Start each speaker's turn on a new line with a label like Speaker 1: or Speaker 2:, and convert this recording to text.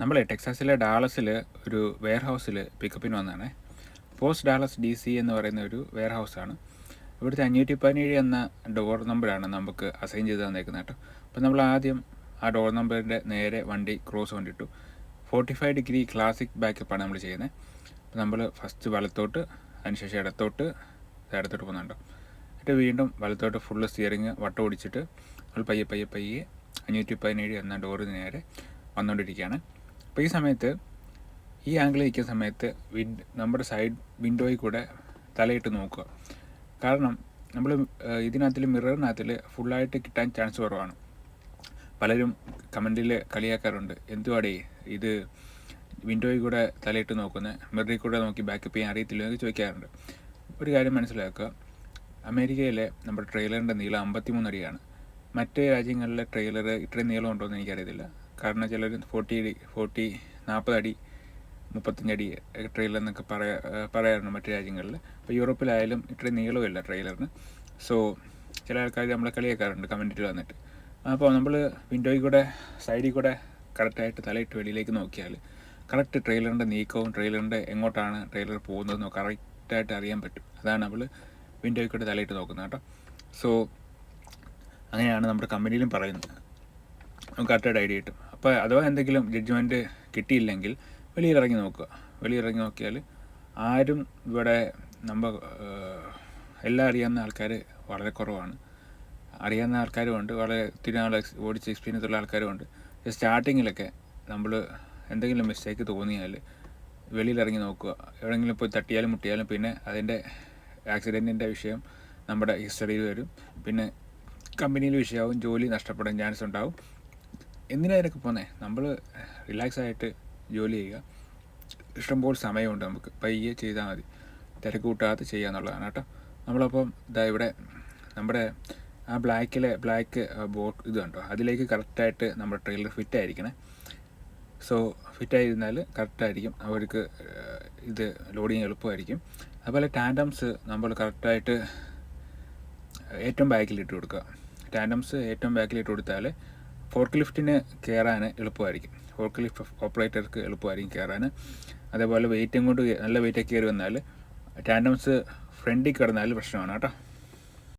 Speaker 1: നമ്മൾ ടെക്സാസിലെ ഡാളസിൽ ഒരു വെയർ ഹൗസിൽ പിക്കപ്പിന് വന്നതാണ്. പോസ്റ്റ് ഡാളസ് ഡി സി എന്ന് പറയുന്ന ഒരു വെയർ ഹൗസാണ് ഇവിടുത്തെ അഞ്ഞൂറ്റി പതിനേഴ് എന്ന ഡോർ നമ്പറാണ് നമുക്ക് അസൈൻ ചെയ്ത് തന്നേക്കുന്നത് കേട്ടോ. അപ്പോൾ നമ്മൾ ആദ്യം ആ ഡോർ നമ്പറിന്റെ നേരെ വണ്ടി ക്രോസ് കൊണ്ടിട്ടു. ഫോർട്ടി ഫൈവ് ഡിഗ്രി ക്ലാസിക് ബാക്കപ്പാണ് നമ്മൾ ചെയ്യുന്നത് അപ്പോൾ നമ്മൾ ഫസ്റ്റ് വലത്തോട്ട് അതിനുശേഷം ഇടത്തോട്ട് ഇടത്തോട്ട് പോകുന്നുണ്ടോ എന്നിട്ട് വീണ്ടും വലത്തോട്ട് ഫുള്ള് സ്റ്റിയറിങ് വട്ടം ഓടിച്ചിട്ട് നമ്മൾ പയ്യെ പയ്യെ പയ്യെ അഞ്ഞൂറ്റി പതിനേഴ് എന്ന ഡോറിന് നേരെ വന്നുകൊണ്ടിരിക്കുകയാണ് അപ്പോൾ ഈ സമയത്ത് ഈ ആംഗിളിൽ നിൽക്കുന്ന സമയത്ത് വിൻഡ് നമ്മുടെ സൈഡ് വിൻഡോയിൽ കൂടെ തലയിട്ട് നോക്കുക. കാരണം നമ്മൾ ഇതിനകത്തിൽ മിററിനകത്തിൽ ഫുള്ളായിട്ട് കിട്ടാൻ ചാൻസ് കുറവാണ്. പലരും കമന്റിൽ കളിയാക്കാറുണ്ട്. എന്തുവാടേ ഇത് വിൻഡോയിൽ കൂടെ തലയിട്ട് നോക്കുന്നത് മിററിൽ കൂടെ നോക്കി ബാക്കപ്പ് ചെയ്യാൻ അറിയത്തില്ല എന്ന് ചോദിക്കാറുണ്ട്. ഒരു കാര്യം മനസ്സിലാക്കുക. അമേരിക്കയിലെ നമ്മുടെ ട്രെയിലറിന്റെ നീളം അമ്പത്തിമൂന്ന് അടിയാണ് മറ്റ് രാജ്യങ്ങളിലെ ട്രെയിലർ ഇത്രയും നീളം ഉണ്ടോ എന്ന് എനിക്കറിയത്തില്ല. കാരണം ചിലർ ഫോർട്ടി അടി ഫോർട്ടി നാൽപ്പത് അടി മുപ്പത്തഞ്ചടി ട്രെയിലർ എന്നൊക്കെ പറയാ പറയാറുണ്ട് മറ്റു രാജ്യങ്ങളിൽ അപ്പോൾ യൂറോപ്പിലായാലും ഇത്രയും നീളമില്ല ട്രെയിലറിന് സോ ചില ആൾക്കാർ നമ്മളെ കളിയാക്കാറുണ്ട് കമന്റിൽ വന്നിട്ട്. അപ്പോൾ നമ്മൾ വിൻഡോയിൽ കൂടെ സൈഡിൽ കൂടെ കറക്റ്റായിട്ട് തലയിട്ട് വെളിയിലേക്ക് നോക്കിയാൽ കറക്റ്റ് ട്രെയിലറിന്റെ നീക്കവും ട്രെയിലറിന്റെ എങ്ങോട്ടാണ് ട്രെയിലർ പോകുന്നതെന്നോ കറക്റ്റായിട്ട് അറിയാൻ പറ്റും. അതാണ് നമ്മൾ വിൻഡോയിൽ കൂടെ തലയിട്ട് നോക്കുന്നത് കേട്ടോ. സോ അങ്ങനെയാണ് നമ്മുടെ കമ്പനിയിലും പറയുന്നത്. നമുക്ക് കറക്റ്റായിട്ട് ഐഡിയ കിട്ടും. അപ്പോൾ അഥവാ എന്തെങ്കിലും ജഡ്ജ്മെന്റ് കിട്ടിയില്ലെങ്കിൽ വെളിയിലിറങ്ങി നോക്കുക. വെളിയിലിറങ്ങി നോക്കിയാൽ ആരും ഇവിടെ നമ്മൾ എല്ലാം അറിയാവുന്ന ആൾക്കാർ വളരെ കുറവാണ്. അറിയാവുന്ന ആൾക്കാരും ഉണ്ട്. വളരെ ഒത്തിരി നാൾ എക്സ് ഓടിച്ച് എക്സ്പീരിയൻസ് ഉള്ള ആൾക്കാരും ഉണ്ട്. സ്റ്റാർട്ടിങ്ങിലൊക്കെ നമ്മൾ എന്തെങ്കിലും മിസ്റ്റേക്ക് തോന്നിയാൽ വെളിയിലിറങ്ങി നോക്കുക. എവിടെയെങ്കിലും പോയി തട്ടിയാലും മുട്ടിയാലും പിന്നെ അതിന്റെ ആക്സിഡന്റിന്റെ വിഷയം നമ്മുടെ ഹിസ്റ്ററിയിൽ വരും. പിന്നെ കമ്പനിയിൽ വിഷയമാവും ജോലി നഷ്ടപ്പെടാൻ ചാൻസ് ഉണ്ടാവും. എന്തിനാ ഇതിനൊക്കെ പോന്നേ? നമ്മൾ റിലാക്സ് ആയിട്ട് ജോലി ചെയ്യുക. ഇഷ്ടംപോലെ സമയമുണ്ട് നമുക്ക്. പയ്യെ ചെയ്താൽ മതി. തിരക്ക് കൂട്ടാതെ ചെയ്യുക എന്നുള്ളതാണ് കേട്ടോ. നമ്മളപ്പം ഇതാ ഇവിടെ നമ്മുടെ ആ ബ്ലാക്കിലെ ബ്ലാക്ക് ബോട്ട് ഇത് കണ്ടോ? അതിലേക്ക് കറക്റ്റായിട്ട് നമ്മുടെ ട്രെയിലർ ഫിറ്റ് ആയിരിക്കണേ സോ ഫിറ്റ് ആയിരുന്നാൽ കറക്റ്റായിരിക്കും. അവർക്ക് ഇത് ലോഡിങ് എളുപ്പമായിരിക്കും. അതുപോലെ ടാൻഡംസ് നമ്മൾ കറക്റ്റായിട്ട് ഏറ്റവും ബാക്കിൽ ഇട്ട് കൊടുക്കുക. ടാൻഡംസ് ഏറ്റവും ബാക്കിൽ ഇട്ട് കൊടുത്താൽ ഫോർക്ക് ലിഫ്റ്റിന് കയറാൻ എളുപ്പമായിരിക്കും. ഫോർക്ക് ലിഫ്റ്റ് ഓപ്പറേറ്റർക്ക് എളുപ്പമായിരിക്കും കയറാൻ അതേപോലെ വെയിറ്റ് കൊണ്ട് നല്ല വെയിറ്റൊക്കെ കയറി വന്നാൽ ടാൻഡംസ് ഫ്രണ്ടിൽ കിടന്നാൽ പ്രശ്നമാണ് കേട്ടോ.